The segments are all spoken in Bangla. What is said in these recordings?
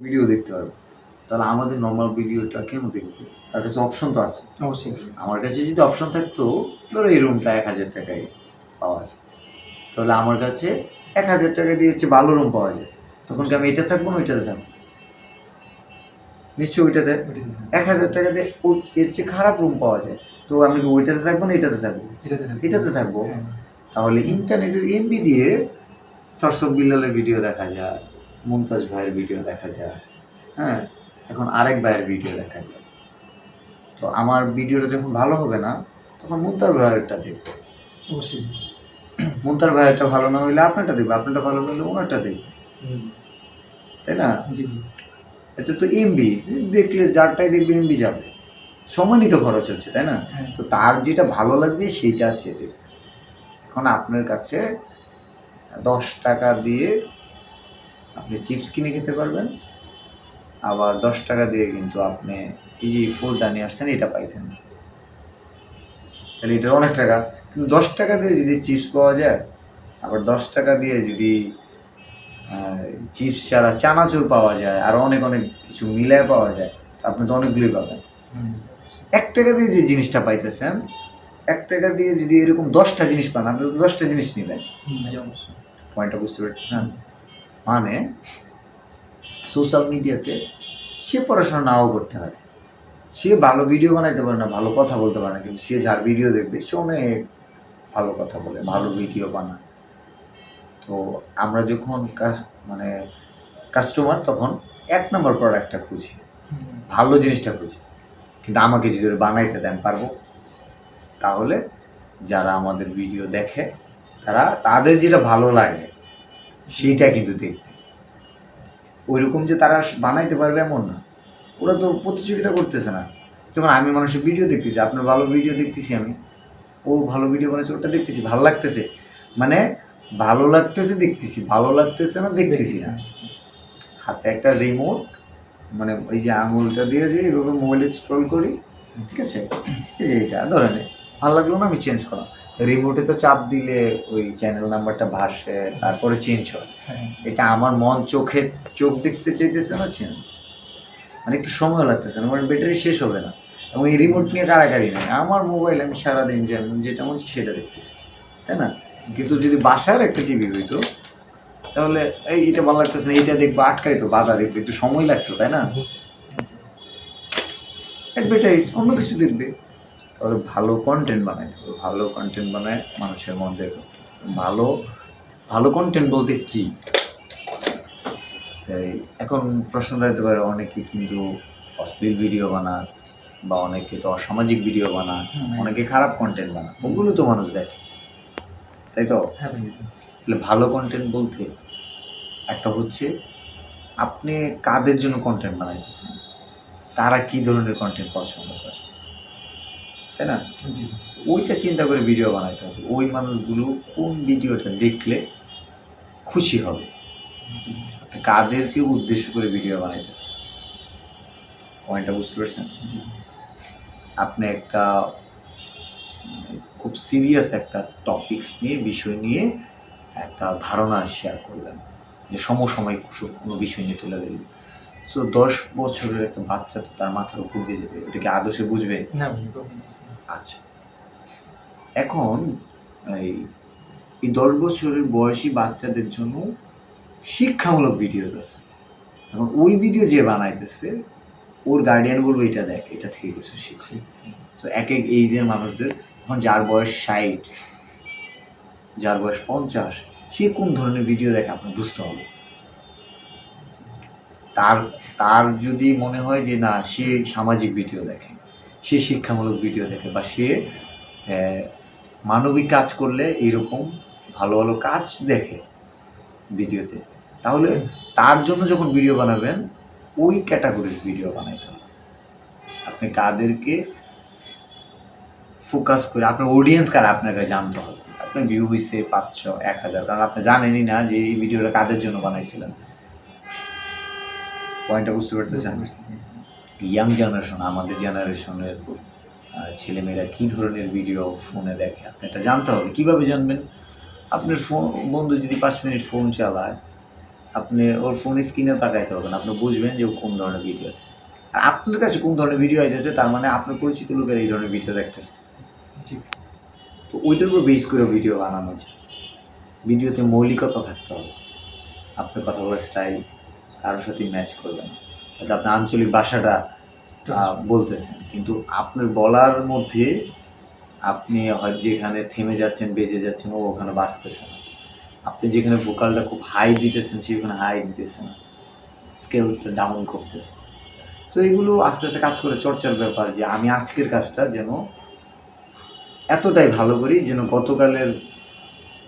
ভিডিও দেখতে পারবে। তাহলে আমাদের নর্মাল ভিডিওটা কেন দেখবে? তার কাছে অপশন তো আছে। অবশ্যই আমার কাছে যদি অপশন থাকতো ধরো এই রুমটা এক হাজার টাকায় পাওয়া যায়। তাহলে আমার কাছে এক হাজার টাকা দিয়ে হচ্ছে ভালো রুম পাওয়া যায়। তখন কি আমি এটা থাকব না ওইটাতে থাকব? নিশ্চয়ই ওইটাতে এক হাজার টাকা দিয়ে ওর এর চেয়ে খারাপ রুম পাওয়া যায়। তো আমি কি ওইটাতে থাকব না এটাতে থাকব? এটাতে থাকব। হ্যাঁ। তাহলে ইন্টারনেটের এমবি দিয়ে দর্শক বিল্লালের ভিডিও দেখা যায়। মুমতাজ ভাইয়ের ভিডিও দেখা যায়। হ্যাঁ এখন আরেক ভাইয়ের ভিডিও দেখা যায়। তো আমার ভিডিওটা যখন ভালো হবে না তখন মুমতাজ ভাইয়েরটা দেখব। অবশ্যই। মুমতাজ ভাইয়েরটা ভালো না হইলে আপনারটা দেখবে আপনারটা ভালো না হলে ওনারটা দেখবে। তাই না। এটা তো এমবি দেখলে যারটাই দেখবে এমবি যাবে। সমানই তো খরচ হচ্ছে তাই না? হ্যাঁ। তো তার যেটা ভালো লাগবে সেইটা সে দেবে এখন আপনার কাছে দশ টাকা দিয়ে আপনি চিপস কিনে খেতে পারবেন। আবার দশ টাকা দিয়ে কিন্তু আপনি এই যে ফুলটা নিয়ে আসছেন এটা পাইতেন না। তাহলে এটার অনেক টাকা। কিন্তু দশ টাকা দিয়ে যদি চিপস পাওয়া যায় আবার দশ টাকা দিয়ে যদি চিপস ছাড়া চানাচুর পাওয়া যায় আর অনেক অনেক কিছু মিলায় পাওয়া যায় আপনি তো অনেকগুলোই পাবেন। এক টাকা দিয়ে যে জিনিসটা পাইতেছেন এক টাকা দিয়ে যদি এরকম দশটা জিনিস পান আপনি তো দশটা জিনিস নেবেন। পয়েন্টটা বুঝতে পারতেছেন? মানে সোশ্যাল মিডিয়াতে সে পড়াশোনা নাও করতে পারে। সে ভালো ভিডিও বানাইতে পারে না, ভালো কথা বলতে পারে না, কিন্তু সে যার ভিডিও দেখবে, সে অনেক ভালো কথা বলে, ভালো ভিডিও বানায়। তো আমরা যখন মানে কাস্টমার তখন এক নম্বর প্রোডাক্টটা খুঁজি। ভালো জিনিসটা খুঁজি। কিন্তু আমাকে যদি বানাইতে দেন, পারব? তাহলে যারা আমাদের ভিডিও দেখে, তারা, তাদের যেটা ভালো লাগে সেইটা কিন্তু দেখবে। ওইরকম যে তারা বানাইতে পারবে এমন না। ওরা তো প্রতিযোগিতা করতেছে না। যখন আমি মানুষের ভিডিও দেখতেছি আপনার ভালো ভিডিও দেখতেছি আমি। ও ভালো ভিডিও বানাইছে ওটা দেখতেছি ভালো লাগতেছে। মানে ভালো লাগতেছে দেখতেছি ভালো লাগতেছে না দেখতেছি না। হাতে একটা রিমোট মানে ওই যে আঙুলটা দিয়ে যে এইভাবে মোবাইলে স্ক্রল করি ঠিক আছে? এই যে এটা ধরে নে ভালো লাগল না আমি চেঞ্জ করলাম। রিমোটে তো চাপ দিলে ওই চ্যানেল নাম্বারটা ভাসে তারপরে চেঞ্জ হয়। হ্যাঁ। এটা আমার মন চোখে চোখ দেখতে চাইতেছে না চেঞ্জ মানে একটু সময় লাগতেছে না মানে ব্যাটারি শেষ হবে না। এবং এই রিমোট নিয়ে কারাকারি নেই। আমার মোবাইল আমি সারাদিন যেমন যেটা মন সেটা দেখতেছি। তাই না? কিন্তু যদি বাসার একটা টিভি হইতো তাহলে এই এটা ভালো লাগতেছে না এইটা দেখব আটকাই তো বাধা দেখবে একটু সময় লাগতো তাই না? অ্যাডভার্টাইজ অন্য কিছু দেখবে। তাহলে ভালো কন্টেন্ট বানাই হবে ভালো কন্টেন্ট বানায় মানুষের মন ভালো ভালো কন্টেন্ট বলতে কি? এখন প্রশ্ন দাঁড়াতে পারে অনেকে কিন্তু অশ্লীল ভিডিও বানায় বা অনেকে তো অসামাজিক ভিডিও বানায় হুম। অনেকে খারাপ কন্টেন্ট বানায়। ওগুলো তো মানুষ দেখে তাই তো? হ্যাঁ তাহলে ভালো কন্টেন্ট বলতে একটা হচ্ছে আপনি কাদের জন্য কন্টেন্ট বানাইতেছেন? তারা কি ধরনের কন্টেন্ট পছন্দ করে? তাই না? ওইটা চিন্তা করে ভিডিও বানাইতে হবে। ওই মানুষগুলো কোন ভিডিওটা দেখলে খুশি হবে? কাদেরকে উদ্দেশ্য করে ভিডিও বানাইতেছে? পয়েন্টটা বুঝতে পারছেন? আপনি একটা খুব সিরিয়াস একটা টপিকস নিয়ে বিষয় নিয়ে একটা ধারণা শেয়ার করলেন। যে সমসাময়িক কোনো বিষয় নিয়ে তুলে দিলেন সো দশ বছরের একটা বাচ্চা তো তার মাথার উপর দিয়ে যাবে। ওটাকে আদর্শে বুঝবে? না আচ্ছা এখন এই এই দশ বছরের বয়সী বাচ্চাদের জন্য শিক্ষামূলক ভিডিওস আছে। এখন ওই ভিডিও যে বানাইতেছে, ওর গার্ডিয়ান বলব, এটা দেখ, এটা থেকে কিছু শিখ ঠিক তো এক এক এইজের মানুষদের, এখন যার বয়স ষাট, যার বয়স পঞ্চাশ, সে কোন ধরনের ভিডিও দেখে আপনার বুঝতে হবে। তার তার যদি মনে হয় যে না, সে সামাজিক ভিডিও দেখে। সে শিক্ষামূলক ভিডিও দেখে বা সে মানবিক কাজ করলে এইরকম ভালো ভালো কাজ দেখে ভিডিওতে তাহলে তার জন্য যখন ভিডিও বানাবেন, ওই ক্যাটাগরির ভিডিও বানাইতে হবে। আপনি কাদেরকে ফোকাস করে, আপনার অডিয়েন্স কারা আপনাকে জানতে হবে? আপনার ভিউ হয়েছে পাঁচশো, এক হাজার, কারণ আপনি জানেনই না যে এই ভিডিওটা কাদের জন্য বানাইছিলেন। পয়েন্টটা বুঝতে পারতেছেন? ইয়াং জেনারেশন আমাদের জেনারেশনের ছেলেমেয়েরা কী ধরনের ভিডিও ফোনে দেখে? আপনি এটা জানতে হবে। কীভাবে জানবেন? আপনার ফোন বন্ধু যদি পাঁচ মিনিট ফোন চালায় আপনি ওর ফোন স্ক্রিনে তাকাইতে হবে না। আপনি বুঝবেন যে ও কোন ধরনের ভিডিও আর আপনার কাছে কোন ধরনের ভিডিও আইতেছে তার মানে আপনার পরিচিত লোকের এই ধরনের ভিডিও দেখতেছে। তো ওইটার উপর বেস করে ভিডিও বানানো যায়। ভিডিওতে মৌলিকতা থাকতে হবে। আপনার কথা বলার স্টাইল কারোর সাথে ম্যাচ করবে না। হয়তো আপনি আঞ্চলিক ভাষাটা বলতেছেন। কিন্তু আপনার বলার মধ্যে আপনি হয়তো যেখানে থেমে যাচ্ছেন বেজে যাচ্ছেন ও ওখানে বাঁচতেছে না। আপনি যেখানে ভোকালটা খুব হাই দিতেছেন সেখানে হাই দিতেছে না। স্কেলটা ডাউন করতেছে। তো এগুলো আস্তে আস্তে কাজ করে চর্চার ব্যাপার যে আমি আজকের কাজটা যেন এতটাই ভালো করি যেন গতকালের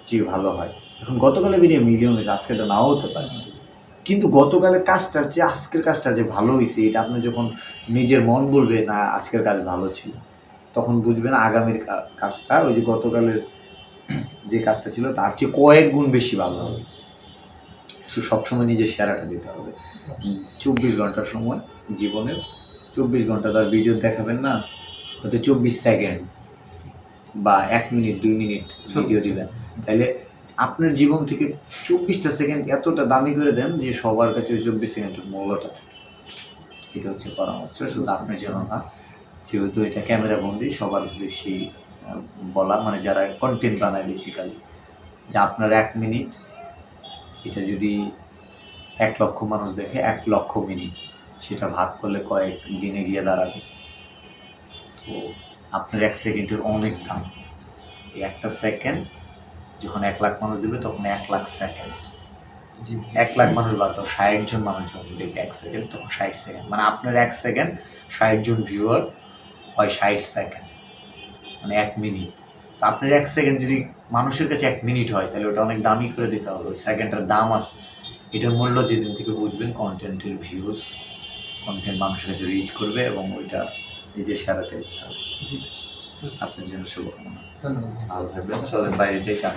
চেয়ে ভালো হয়। এখন গতকালের ভিডিও মিলিয়ন হয়েছে আজকেরটা নাও হতে পারে। কিন্তু গতকালের কাজটার চেয়ে আজকের কাজটা যে ভালো হয়েছে এটা আপনি যখন নিজের মন বলবে না আজকের কাজ ভালো ছিল। তখন বুঝবেন আগামীর কাজটা ওই যে গতকালের যে কাজটা ছিল তার চেয়ে কয়েক গুণ বেশি ভালো হবে। সবসময় নিজের সেরাটা দিতে হবে। চব্বিশ ঘণ্টার সময় জীবনের চব্বিশ ঘণ্টা তার ভিডিও দেখাবেন না হয়তো চব্বিশ সেকেন্ড বা এক মিনিট দুই মিনিট ভিডিও দিবেন। তাহলে আপনার জীবন থেকে চব্বিশটা সেকেন্ড এতটা দামি করে দেন যে সবার কাছে ওই চব্বিশ সেকেন্ডের মূল্যটা থাকে। এটা হচ্ছে পরামর্শ শুধু আপনার জন্য না যেহেতু এটা ক্যামেরা বন্দি সবার বেশি বলা মানে যারা কন্টেন্ট বানায় বেসিক্যালি যে আপনার এক মিনিট এটা যদি এক লক্ষ মানুষ দেখে এক লক্ষ মিনিট সেটা ভাগ করলে কয়েক দিনে গিয়ে দাঁড়াবে। তো আপনার এক সেকেন্ডের অনেক দাম। এই একটা সেকেন্ড যখন এক লাখ মানুষ দেবে তখন এক লাখ সেকেন্ড এক লাখ মানুষ বা তো ষাট জন মানুষ যখন দেখবে এক সেকেন্ড তখন ষাট সেকেন্ড মানে আপনার এক সেকেন্ড ষাট জন ভিউয়ার হয় ষাট সেকেন্ড মানে এক মিনিট তো আপনার এক সেকেন্ড যদি মানুষের কাছে এক মিনিট হয় তাহলে ওটা অনেক দামি করে দিতে হবে। ওই সেকেন্ডটার দাম আছে। এটার মূল্য যেদিন থেকে বুঝবেন কন্টেন্টের ভিউজ কন্টেন্ট মানুষের কাছে রিচ করবে এবং ওইটা নিজের সেরাটা দিতে হবে। জি। আপনার জন্য শুভকামনা ধন্যবাদ ভালো থাকবেন চলেন বাইরে যাই চা।